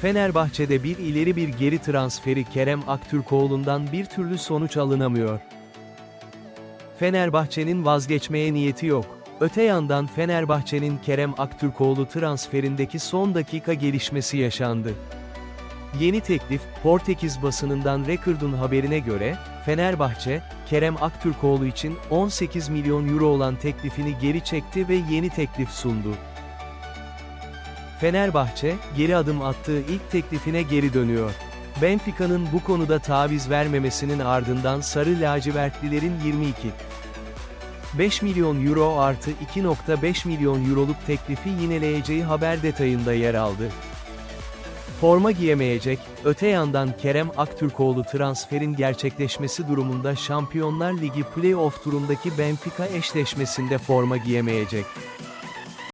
Fenerbahçe'de bir ileri bir geri transferi Kerem Aktürkoğlu'ndan bir türlü sonuç alınamıyor. Fenerbahçe'nin vazgeçmeye niyeti yok. Öte yandan Fenerbahçe'nin Kerem Aktürkoğlu transferindeki son dakika gelişmesi yaşandı. Yeni teklif, Portekiz basınından Record'un haberine göre, Fenerbahçe, Kerem Aktürkoğlu için 18 milyon euro olan teklifini geri çekti ve yeni teklif sundu. Fenerbahçe, geri adım attığı ilk teklifine geri dönüyor. Benfica'nın bu konuda taviz vermemesinin ardından Sarı Lacivertlilerin 22 5 milyon euro artı 2.5 milyon euroluk teklifi yineleyeceği haber detayında yer aldı. Forma giyemeyecek, öte yandan Kerem Aktürkoğlu transferin gerçekleşmesi durumunda Şampiyonlar Ligi play-off turundaki Benfica eşleşmesinde forma giyemeyecek.